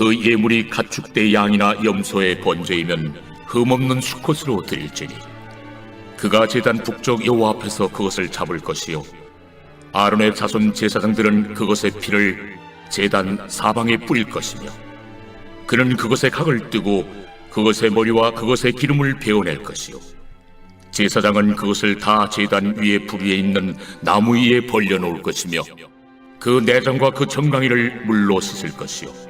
그 예물이 가축대 양이나 염소의 번제이면 흠없는 수컷으로 드릴지니. 그가 제단 북쪽 여호와 앞에서 그것을 잡을 것이요. 아론의 자손 제사장들은 그것의 피를 제단 사방에 뿌릴 것이며 그는 그것의 각을 뜨고 그것의 머리와 그것의 기름을 베어낼 것이요. 제사장은 그것을 다 제단 위에 불 위에 있는 나무 위에 벌려 놓을 것이며 그 내장과 그 정강이를 물로 씻을 것이요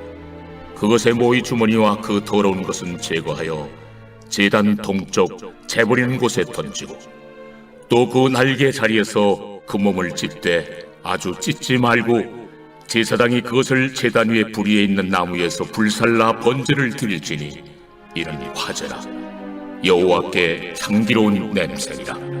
그것의 모이 주머니와 그 더러운 것은 제거하여 제단 동쪽 재버리는 곳에 던지고 또 그 날개 자리에서 그 몸을 찢되 아주 찢지 말고 제사장이 그것을 제단 위에 불 위에 있는 나무에서 불살라 번제를 드릴지니 이는 화제라. 여호와께 향기로운 냄새니라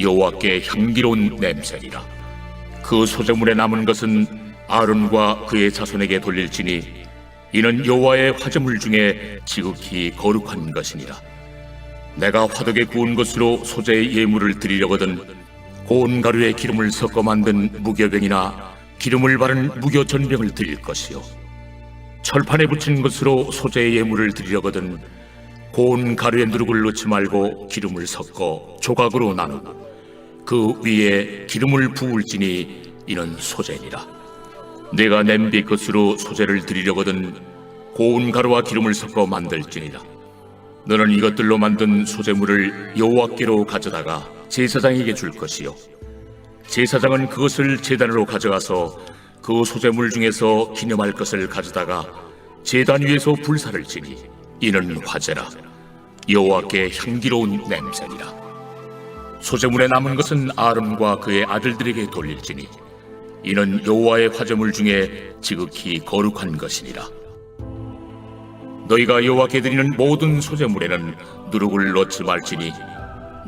여호와께 향기로운 냄새니라. 그 소재물에 남은 것은 아론과 그의 자손에게 돌릴지니 이는 여호와의 화제물 중에 지극히 거룩한 것이니라. 내가 화덕에 구운 것으로 소재의 예물을 드리려거든 고운 가루에 기름을 섞어 만든 무교병이나 기름을 바른 무교 전병을 드릴 것이요. 철판에 붙인 것으로 소재의 예물을 드리려거든 고운 가루에 누룩을 넣지 말고 기름을 섞어 조각으로 나누고 그 위에 기름을 부을지니 이는 소재니라. 내가 냄비 것으로 소재를 드리려거든 고운 가루와 기름을 섞어 만들지니라. 너는 이것들로 만든 소재물을 여호와께로 가져다가 제사장에게 줄 것이요. 제사장은 그것을 제단으로 가져가서 그 소재물 중에서 기념할 것을 가져다가 제단 위에서 불사를 지니 이는 화제라. 여호와께 향기로운 냄새니라 소재물에 남은 것은 아론과 그의 아들들에게 돌릴지니 이는 여호와의 화제물 중에 지극히 거룩한 것이니라. 너희가 여호와께 드리는 모든 소재물에는 누룩을 넣지 말지니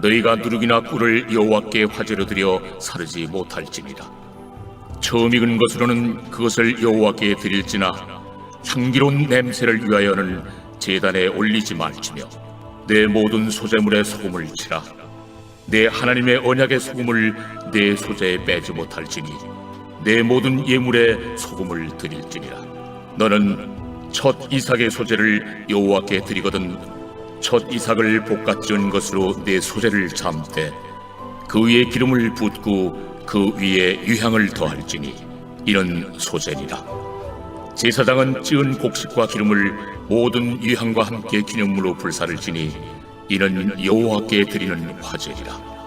너희가 누룩이나 꿀을 여호와께 화제로 드려 사르지 못할지니라. 처음 익은 것으로는 그것을 여호와께 드릴지나 향기로운 냄새를 위하여는 제단에 올리지 말지며 내 모든 소재물에 소금을 치라. 내 하나님의 언약의 소금을 내 소재에 빼지 못할지니 내 모든 예물에 소금을 드릴지니라. 너는 첫 이삭의 소재를 여호와께 드리거든 첫 이삭을 볶아 지은 것으로 내 소재를 잠때 그 위에 기름을 붓고 그 위에 유향을 더할지니 이는 소재니라. 제사장은 찌은 곡식과 기름을 모든 유향과 함께 기념물로 불사를 지니 이는 여호와께 드리는 화제니라